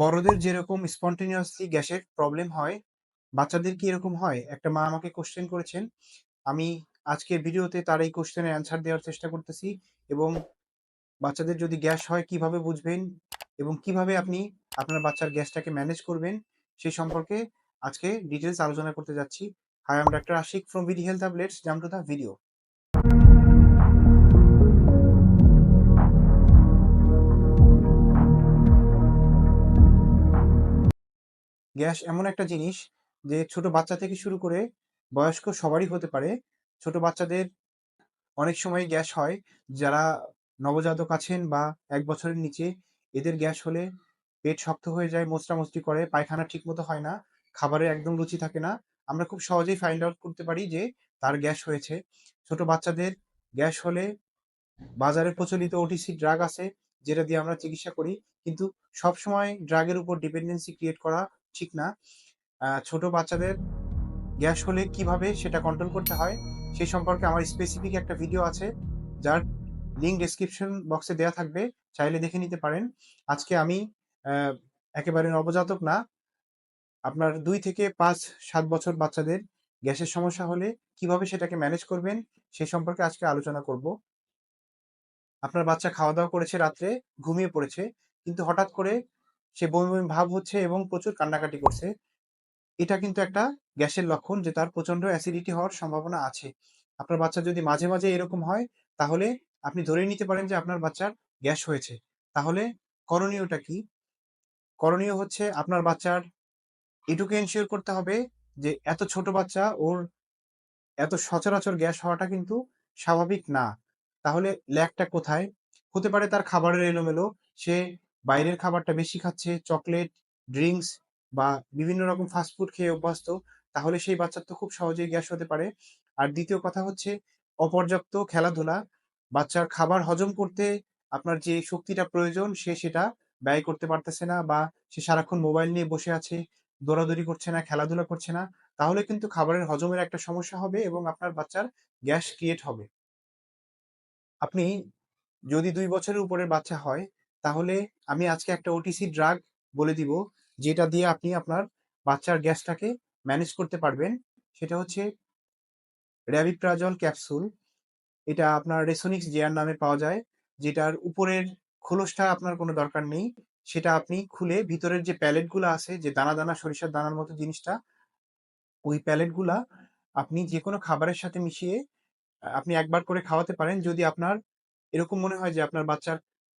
বড়দের যেরকম spontaneously গ্যাসের প্রবলেম হয়, বাচ্চাদের কি এরকম হয়? একটা মা আমাকে কোশ্চেন করেছেন। আমি আজকের ভিডিওতে তার এই কোশ্চেনের অ্যান্সার দেওয়ার চেষ্টা করতেছি এবং বাচ্চাদের যদি গ্যাস হয় কীভাবে বুঝবেন এবং কীভাবে আপনি আপনার বাচ্চার গ্যাসটাকে ম্যানেজ করবেন, সেই সম্পর্কে আজকে ডিটেলস আলোচনা করতে যাচ্ছি। Hi, I'm doctor Ashik from VD health Hub. জাম টু to the গ্যাস এমন একটা জিনিস যে ছোট বাচ্চা থেকে শুরু করে বয়স্ক সবারই হতে পারে। ছোট বাচ্চাদের অনেক সময় গ্যাস হয়। যারা নবজাতক আছেন বা এক বছরের নিচে এদের গ্যাস হলে পেট শক্ত হয়ে যায়, মোচড়ামুচড়ি করে, পায়খানা ঠিক মতো হয় না, খাবারে একদম রুচি থাকে না। আমরা খুব সহজেই ফাইন্ড আউট করতে পারি যে তার গ্যাস হয়েছে। ছোট বাচ্চাদের গ্যাস হলে বাজারে প্রচলিত ওটিসি ড্রাগ আছে যেটা দিয়ে আমরা চিকিৎসা করি। কিন্তু সবসময় ড্রাগের উপর ডিপেন্ডেন্সি ক্রিয়েট করা ঠিক না। ছোট বাচ্চাদের গ্যাস হলে কীভাবে সেটা কন্ট্রোল করতে হয় সেই সম্পর্কে আমার স্পেসিফিক একটা ভিডিও আছে যার লিঙ্ক ডেসক্রিপশন বক্সে দেওয়া থাকবে। চাইলে দেখে নিতে পারেন। আজকে আমি একেবারে নবজাতক না, আপনার দুই থেকে ৫-৭ বছর বাচ্চাদের গ্যাসের সমস্যা হলে কীভাবে সেটাকে ম্যানেজ করবেন সে সম্পর্কে আজকে আলোচনা করব। আপনার বাচ্চা খাওয়া-দাওয়া করেছে রাত্রে, ঘুমিয়ে পড়েছে। কিন্তু হঠাৎ করে সে বমি, বমি ভাব হচ্ছে এবং প্রচুর কান্নাকাটি করছে। এটা কিন্তু একটা গ্যাসের লক্ষণ যে তার প্রচণ্ড অ্যাসিডিটি হওয়ার সম্ভাবনা আছে। আপনার বাচ্চা যদি মাঝে, মাঝে এরকম হয় তাহলে আপনি ধরেই নিতে পারেন যে আপনার বাচ্চার গ্যাস হয়েছে। তাহলে করণীয়টা কি? করণীয় হচ্ছে আপনার বাচ্চার এটুকু এনশিওর করতে হবে যে এত ছোট বাচ্চা ওর এত সচরাচর গ্যাস হওয়াটা কিন্তু স্বাভাবিক না। তাহলে ল্যাকটা কোথায়? হতে পারে তার খাবারের এলোমেলো। সে বাইরের খাবারটা বেশি খাচ্ছে, চকলেট, ড্রিঙ্কস বা বিভিন্ন রকম ফাস্টফুড খেয়ে অভ্যস্ত। তাহলে সেই বাচ্চার তো খুব সহজেই গ্যাস হতে পারে। আর দ্বিতীয় কথা হচ্ছে অপর্যাপ্ত খেলাধুলা। বাচ্চার খাবার হজম করতে আপনার যে শক্তিটা প্রয়োজন সে সেটা ব্যয় করতে পারতেছে না বা সে সারাক্ষণ মোবাইল নিয়ে বসে আছে, দৌড়াদৌড়ি করছে না, খেলাধুলা করছে না। তাহলে কিন্তু খাবারের হজমের একটা সমস্যা হবে এবং আপনার বাচ্চার গ্যাস ক্রিয়েট হবে। আপনি যদি দুই বছরের উপরের বাচ্চা হয়, তাহলে আমি আজকে একটা ওটিসি ড্রাগ বলে দিব, যেটা দিয়ে আপনি আপনার বাচ্চার গ্যাসটাকে ম্যানেজ করতে পারবেন। সেটা হচ্ছে র্যাবিপ্রাজল ক্যাপসুল। এটা আপনার রেসোনিক্স জেয়ার নামে পাওয়া যায়। যেটার উপরের খোলসটা আপনার কোনো দরকার নেই। সেটা আপনি খুলে ভিতরের যে প্যালেটগুলো আছে, যে দানা, দানা সরিষার দানার মতো জিনিসটা, ওই প্যালেটগুলা আপনি যে কোনো খাবারের সাথে মিশিয়ে আপনি একবার করে খাওয়াতে পারেন। যদি আপনার এরকম মনে হয় যে আপনার বাচ্চার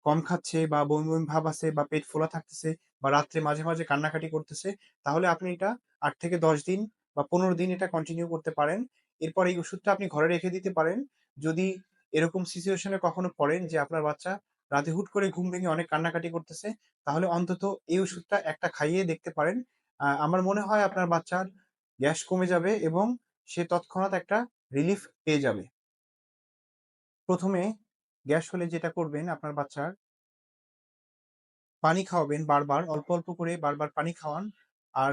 কম খাচ্ছে বা বমি, বমি ভাব আছে বা পেট ফোলা থাকতেছে বা রাত্রে মাঝে, মাঝে কান্নাকাটি করতেছে, তাহলে আপনি এটা আট থেকে ১০ দিন বা ১৫ দিন এটা কন্টিনিউ করতে পারেন। এরপর এই ওষুধটা আপনি ঘরে রেখে দিতে পারেন। যদি এরকম সিচুয়েশনে কখনো পড়েন যে আপনার বাচ্চা রাতে হুট করে ঘুম ভেঙে অনেক কান্নাকাটি করতেছে, তাহলে অন্তত এই ওষুধটা একটা খাইয়ে দেখতে পারেন। আমার মনে হয় আপনার বাচ্চার গ্যাস কমে যাবে এবং সে তৎক্ষণাৎ একটা রিলিফ পেয়ে যাবে। ১ম এ গ্যাস হলে যেটা করবেন আপনার বাচ্চার পানি খাওয়াবেন বারবার, অল্প, অল্প করে বারবার পানি খাওয়ান। আর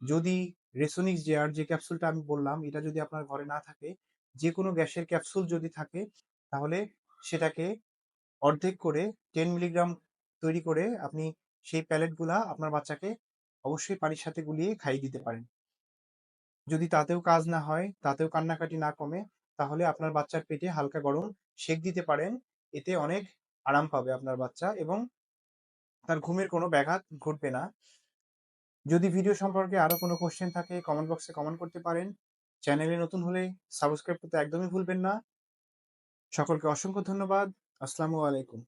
যদি রেসোনিক্স জেআর যে ক্যাপসুলটা আমি বললাম, এটা যদি আপনার ঘরে না থাকে, যেকোনো গ্যাসের ক্যাপসুল যদি থাকে, তাহলে সেটাকে অর্ধেক করে টেন মিলিগ্রাম তৈরি করে আপনি সেই প্যালেটগুলা আপনার বাচ্চাকে অবশ্যই পানির সাথে গুলিয়ে খাইয়ে দিতে পারেন। যদি তাতেও কাজ না হয়, তাতেও কান্নাকাটি না কমে, তাহলে আপনার বাচ্চার পেটে হালকা গরম সেঁক দিতে পারেন। এতে অনেক আরাম পাবে আপনার বাচ্চা এবং তার ঘুমের কোনো ব্যাঘাত ঘটবে না। যদি ভিডিও সম্পর্কে আরও কোনো কোশ্চেন থাকে কমেন্ট বক্সে কমেন্ট করতে পারেন। চ্যানেলে নতুন হলে সাবস্ক্রাইব করতে একদমই ভুলবেন না। সকলকে অসংখ্য ধন্যবাদ। আসসালামু আলাইকুম।